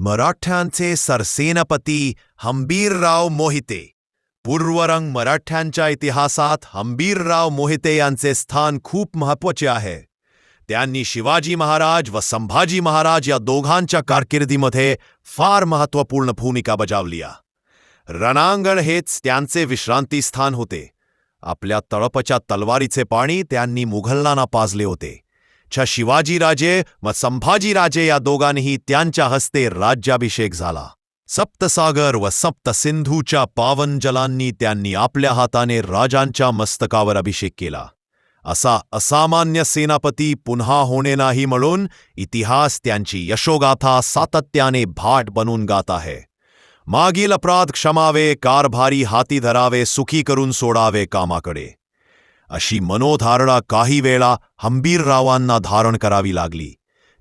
मराठ्यांचे सरसेनापती हंबीरराव मोहिते. पूर्वरंग मराठ्यांच्या इतिहासात हंबीरराव मोहिते यांचे स्थान खूप महत्वाचे आहे. त्यांनी शिवाजी महाराज व संभाजी महाराज या दोघांच्या कारकिर्दीमध्ये फार महत्त्वपूर्ण भूमिका बजावली रणांगण हेच त्यांचे विश्रांतीस्थान होते. आपल्या तळपच्या तलवारीचे पाणी त्यांनी मुघलांना पाजले होते. छ शिवाजीराजे व संभाजीराजे या दोघांनीही त्यांच्या हस्ते राज्याभिषेक झाला. सप्तसागर व सप्त सिंधूच्या पावन जलांनी त्यांनी आपल्या हाताने राजांच्या मस्तकावर अभिषेक केला. असा असामान्य सेनापती पुन्हा होणे नाही म्हणून इतिहास त्यांची यशोगाथा सातत्याने भाट बनून गात आहे. मागील अपराध क्षमावे, कारभारी हाती धरावे, सुखी करून सोडावे कामाकडे. अशी मनोधारणा काही वेळा हंबीररावांना धारण करावी लागली.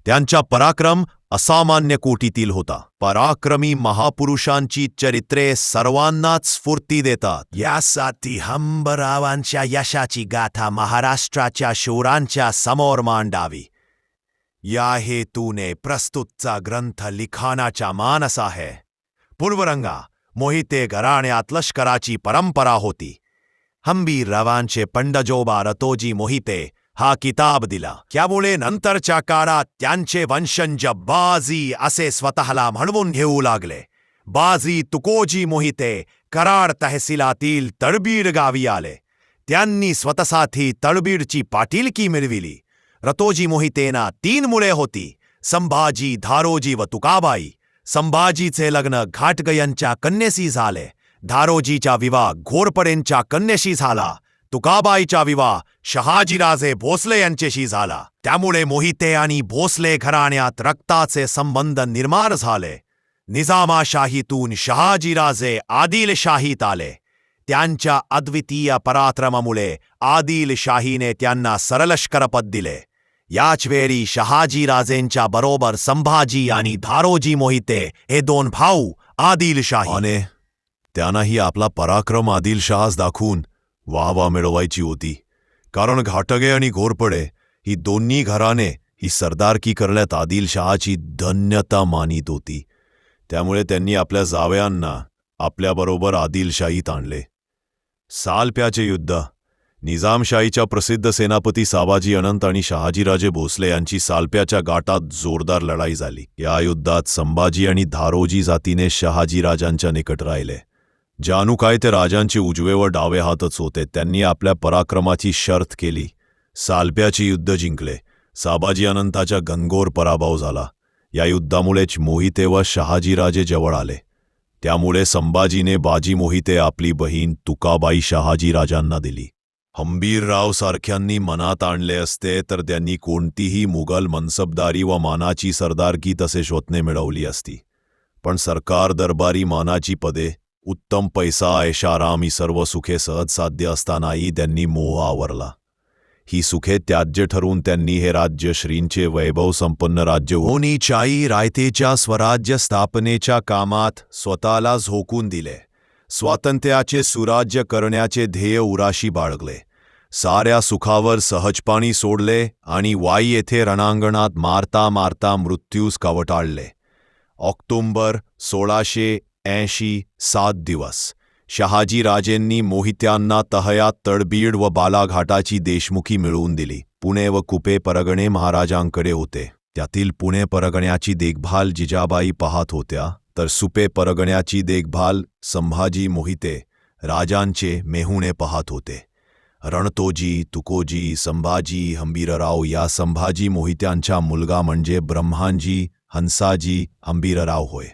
त्यांचा पराक्रम असामान्य कोटीतील होता. पराक्रमी महापुरुषांची चरित्रे सर्वांनाच स्फूर्ती देतात. यासाठी हंबरावांच्या यशाची गाथा महाराष्ट्राच्या शूरांच्या समोर मांडावी. या हेतूने प्रस्तुतचा ग्रंथ लिखाणाचा मानस आहे पूर्वरंगा मोहिते घराण्यात लष्कराची परंपरा होती. हंबीररावांचे पंडजोबा रतोजी मोहिते हा किताब दिला त्यामुळे नंतरच्या काळात त्यांचे वंशज बाजी असे स्वतःला म्हणवून घेऊ लागले बाजी तुकोजी मोहिते कराड तहसीलातील तळबीड गावी आले त्यांनी स्वतःसाठी तळबीडची पाटीलकी मिळविली रतोजी मोहितेना तीन मुले होती संभाजी धारोजी व तुकाबाई संभाजीचे लग्न घाटगयांच्या कन्येशी झाले धारोजीचा विवाह घोरपडेंच्या कन्येशी झाला. तुकाबाईचा विवाह शहाजीराजे भोसले यांच्याशी झाला. त्यामुळे मोहिते आणि भोसले घराण्यात रक्ताचे संबंध निर्माण झाले. निजामाशाहीतून शहाजीराजे आदिलशाहीत आले. त्यांच्या अद्वितीय पराक्रमामुळे आदिलशाहीने त्यांना सरलष्करपद दिले. याच वेळी शहाजीराजेंच्या बरोबर संभाजी आणि धारोजी मोहिते हे दोन भाऊ आदिलशाही. त्यांनाही आपला पराक्रम आदिलशहास दाखवून वाहवा मिळवायची होती. कारण घाटगे आणि घोरपडे ही दोन्ही घराने ही सरदारकी करण्यात आदिलशहाची धन्यता मानित होती. त्यामुळे त्यांनी आपल्या जावयांना आपल्याबरोबर आदिलशाहीत आणले. सालप्याचे युद्ध निजामशाहीच्या प्रसिद्ध सेनापती साबाजी अनंत आणि शहाजीराजे भोसले यांची सालप्याच्या गाटात जोरदार लढाई झाली. या युद्धात संभाजी आणि धारोजी जातीने शहाजीराजांच्या निकट राहिले. जानू काय ते राजांचे उजवे व डावे हातच होते. त्यांनी आपल्या पराक्रमाची शर्त केली. सालप्याचे युद्ध जिंकले. साबाजी अनंताच्या गंगोर पराभव झाला. या युद्धामुळेच मोहिते व शहाजीराजे जवळ आले. त्यामुळे संभाजीने बाजी मोहिते आपली बहीण तुकाबाई शहाजीराजांना दिली. हंबीरराव सारख्यांनी मनात आणले असते तर त्यांनी कोणतीही मुघल मनसबदारी व मानाची सरदारकी तसे शोधणे मिळवली असती. पण सरकार दरबारी मानाची पदे उत्तम पैसा ऐशाराम ही सर्व सुखे सहज साध्य असतानाही त्यांनी मोह आवरला. ही सुखे त्याज्य ठरवून त्यांनी हे राज्य श्रींचे वैभव संपन्न राज्य होनीच्याही रायतेच्या स्वराज्य स्थापनेच्या कामात स्वतःला झोकून दिले. स्वातंत्र्याचे सुराज्य करण्याचे ध्येय उराशी बाळगले. साऱ्या सुखावर सहजपाणी सोडले आणि वाई येथे रणांगणात मारता मारता मृत्यूस कवटाळले. ऑक्टोंबर सोळाशे ऐंशी सात दिवस. शहाजीराजेंनी मोहित्यांना तहयात तडबीड व बालाघाटाची देशमुखी मिळवून दिली. पुणे व कुपे परगणे महाराजांकडे होते. त्यातील पुणे परगण्याची देखभाल जिजाबाई पाहत होत्या तर सुपे परगण्याची देखभाल संभाजी मोहिते राजांचे मेहुणे पाहत होते. रणतोजी तुकोजी संभाजी हंबीरराव या संभाजी मोहित्यांचा मुलगा म्हणजे ब्रह्मांजी हंसाजी हंबीरराव होय.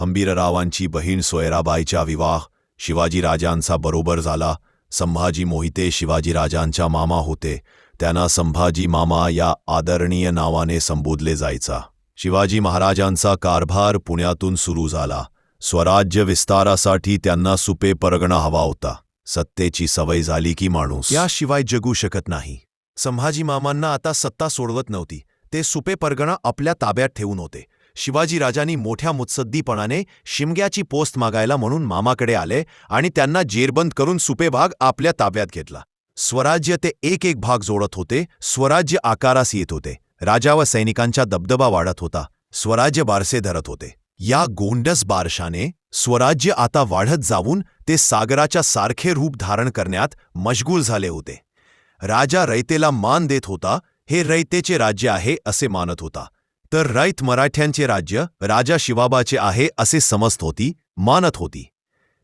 हंबीररावांची बहीण सोयराबाईचा विवाह शिवाजीराजांचा बरोबर झाला. संभाजी मोहिते शिवाजीराजांच्या मामा होते. त्यांना संभाजी मामा या आदरणीय नावाने संबोधले जायचा. शिवाजी महाराजांचा कारभार पुण्यातून सुरू झाला. स्वराज्य विस्तारासाठी त्यांना सुपे परगणा हवा होता. सत्तेची सवय झाली की माणूस. याशिवाय जगू शकत नाही. संभाजी मामांना आता सत्ता सोडवत नव्हती. ते सुपे परगणा आपल्या ताब्यात ठेवून होते. शिवाजीराजांनी मोठ्या मुत्सद्दीपणाने शिमग्याची पोस्ट मागायला म्हणून मामाकडे आले आणि त्यांना जेरबंद करून सुपेभाग आपल्या ताब्यात घेतला. स्वराज्य ते एक एक भाग जोडत होते स्वराज्य आकारास येत होते राजा व सैनिकांचा दबदबा वाढत होता स्वराज्य बारसे धरत होते. या गोंडस बारशाने स्वराज्य आता वाढत जाऊन ते सागराच्या सारखे रूप धारण करण्यात मशगूल झाले होते. राजा रयतेला मान देत होता हे रयतेचे राज्य आहे असे मानत होता. तर रयत मराठ्यांचे राज्य राजा शिवाबाचे आहे असे समजत होती मानत होती.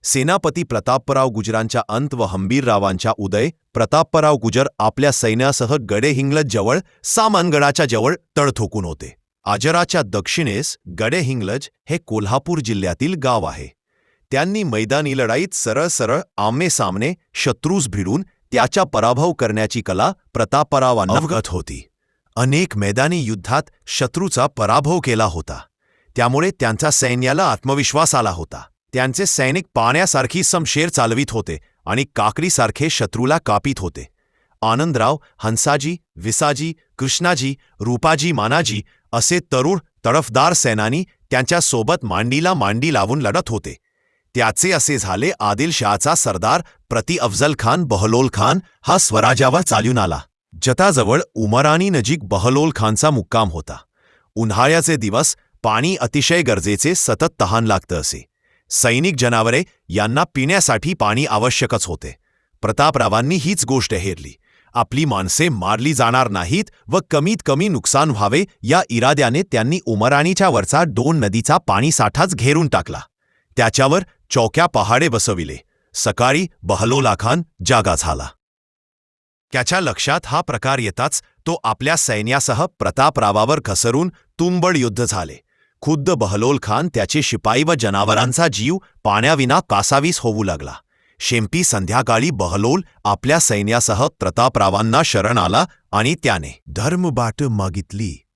सेनापती प्रतापराव गुजरांच्या अंत व हंबीररावांच्या उदय प्रतापराव गुजर आपल्या सैन्यासह गडेहिंग्लज जवळ सामानगडाच्या जवळ तळ ठोकून होते. आजराच्या दक्षिणेस गडेहिंग्लज हे कोल्हापूर जिल्ह्यातील गाव आहे. त्यांनी मैदानी लढाईत सरळ सरळ आमने सामने शत्रूस भिडून त्याचा पराभव करण्याची कला प्रतापरावांना अवगत होती. अनेक मैदानी युद्धात शत्रूचा पराभव केला होता. त्यामुळे त्यांचा सैन्याला आत्मविश्वास आला होता. त्यांचे सैनिक पाण्यासारखी समशेर चालवित होते आणि काकडीसारखे शत्रूला कापीत होते. आनंदराव हंसाजी विसाजी कृष्णाजी रूपाजी मानाजी असे तरुण तडफदार सेनानी त्यांच्यासोबत मांडीला मांडी लावून लढत होते. त्याचे असे झाले आदिलशहाचा सरदार प्रति अफजल खान बहलोल खान हा स्वराजावर चालून आला. जताजवळ उमराणी नजीक बहलोल खानचा मुक्काम होता. उन्हाळ्याचे दिवस पाणी अतिशय गरजेचे सतत तहान लागतं असे. सैनिक जनावरे यांना पिण्यासाठी पाणी आवश्यकच होते. प्रतापरावांनी हीच गोष्ट हेरली. आपली माणसे मारली जाणार नाहीत व कमीत कमी नुकसान व्हावे या इराद्याने त्यांनी उमराणीच्या वरचा डोन नदीचा पाणीसाठाच घेरून टाकला. त्याच्यावर चौक्या पहाडे बसविले. सकाळी बहलोला खान जागा झाला. त्याच्या लक्षात हा प्रकार येताच तो आपल्या सैन्यासह प्रतापरावावर घसरून तुंबड युद्ध झाले. खुद्द बहलोल खान त्याचे शिपाई व जनावरांचा जीव पाण्याविना कासावीस होऊ लागला. शेंपी संध्याकाळी बहलोल आपल्या सैन्यासह प्रतापरावांना शरण आला आणि त्याने धर्मबाट मागितली.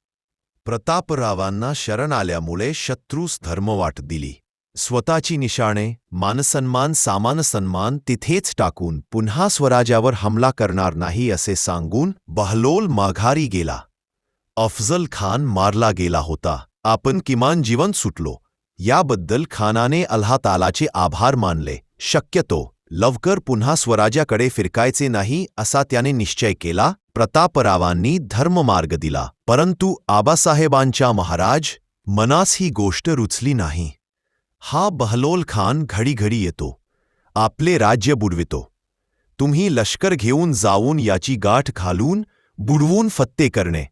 प्रतापरावांना शरण आल्यामुळे शत्रूस धर्मवाट दिली. स्वतःची निशाणे मानसन्मान सामान सन्मान तिथेच टाकून पुन्हा स्वराज्यावर हमला करणार नाही असे सांगून बहलोल माघारी गेला. अफजल खान मारला गेला होता. आपण किमान जीवन सुटलो. याबद्दल खानाने अल्हातालाचे आभार मानले. शक्यतो लवकर पुन्हा स्वराज्याकडे फिरकायचे नाही असा त्याने निश्चय केला. प्रतापरावांनी धर्ममार्ग दिला. परंतु आबासाहेबांच्या महाराज मनास ही गोष्ट रुचली नाही. हा बहलोल खान घडीघडी येतो आपले राज्य बुडवितो. तुम्ही लष्कर घेऊन जाऊन याची गाठ घालून बुडवून फत्ते करणे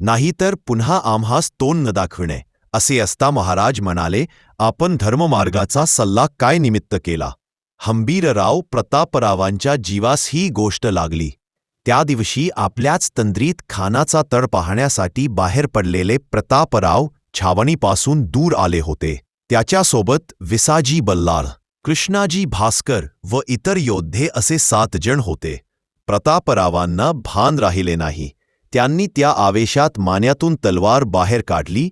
नाहीतर पुन्हा आम्हास तोंड न दाखविणे असे असता महाराज म्हणाले आपण धर्ममार्गाचा सल्ला काय निमित्त केला? हंबीरराव प्रतापरावांच्या जीवास ही गोष्ट लागली. त्या दिवशी आपल्याच तंद्रीत खानाचा तळ पाहण्यासाठी बाहेर पडलेले प्रतापराव छावणीपासून दूर आले होते. त्याच्यासोबत विसाजी बल्लाळ कृष्णाजी भास्कर व इतर योद्धे असे सात जण होते. प्रतापरावांना भान राहिले नाही. त्यांनी त्या आवेशात मान्यातून तलवार बाहेर काढली